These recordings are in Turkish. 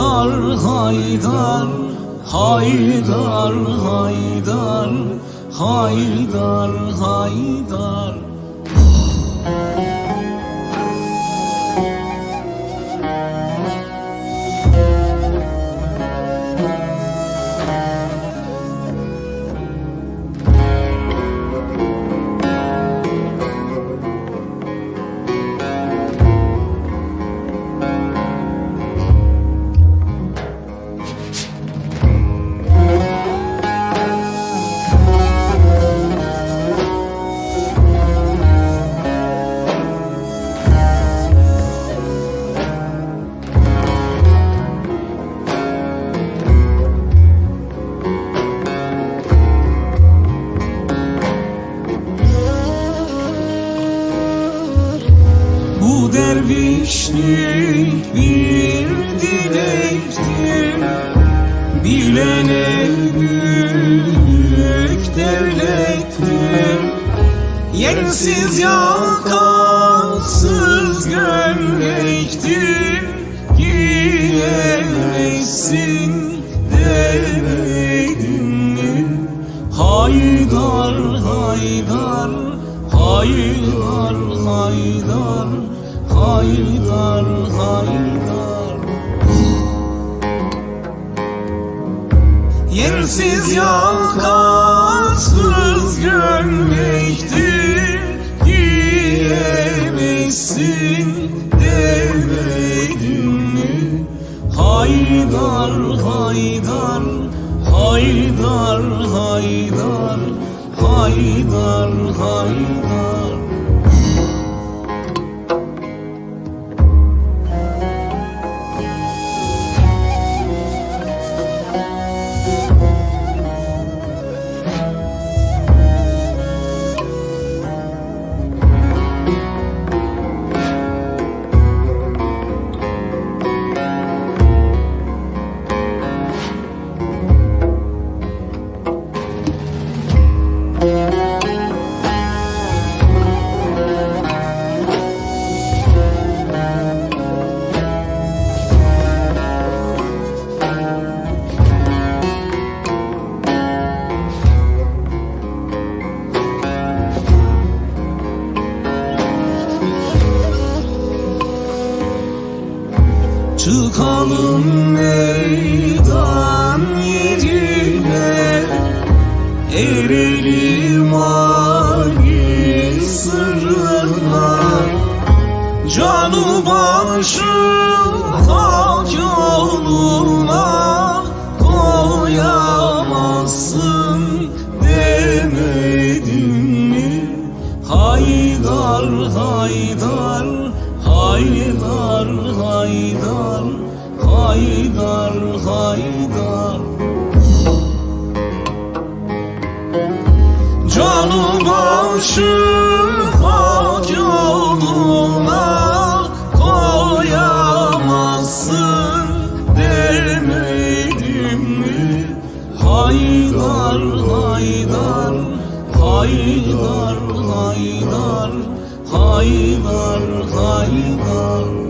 Haydar Haydar Haydar Haydar Haydar Haydar Bu dervişlik bir dilektir. Bilene büyük devlettir. Yersiz yakasız gömlektir. Giyemezsin demedin mi? Haydar, haydar, haydar, haydar, haydar, haydar Yersiz yakasız gömlektir Giyemezsin demedim mi? Haydar, haydar, haydar, haydar, haydar, haydar Çıkalım meydan yerine Erelim Ali sırrına. Canı başı hak yoluna başı hak yoluna koyamazsın demedim? Haydar, haydar, haydar, haydar, haydar, haydar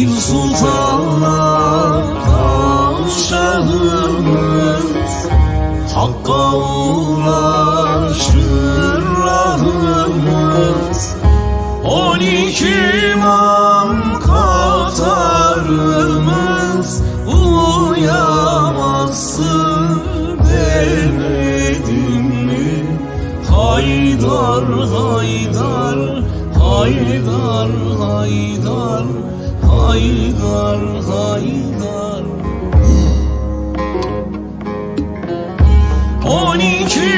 Bir sultanlar padişahımız. Hakka ulaşır rahımız. On iki imam katarımız. Uyamazsın demedim mi? Haydar, haydar, haydar Haydar haydar haydar haydar. On iki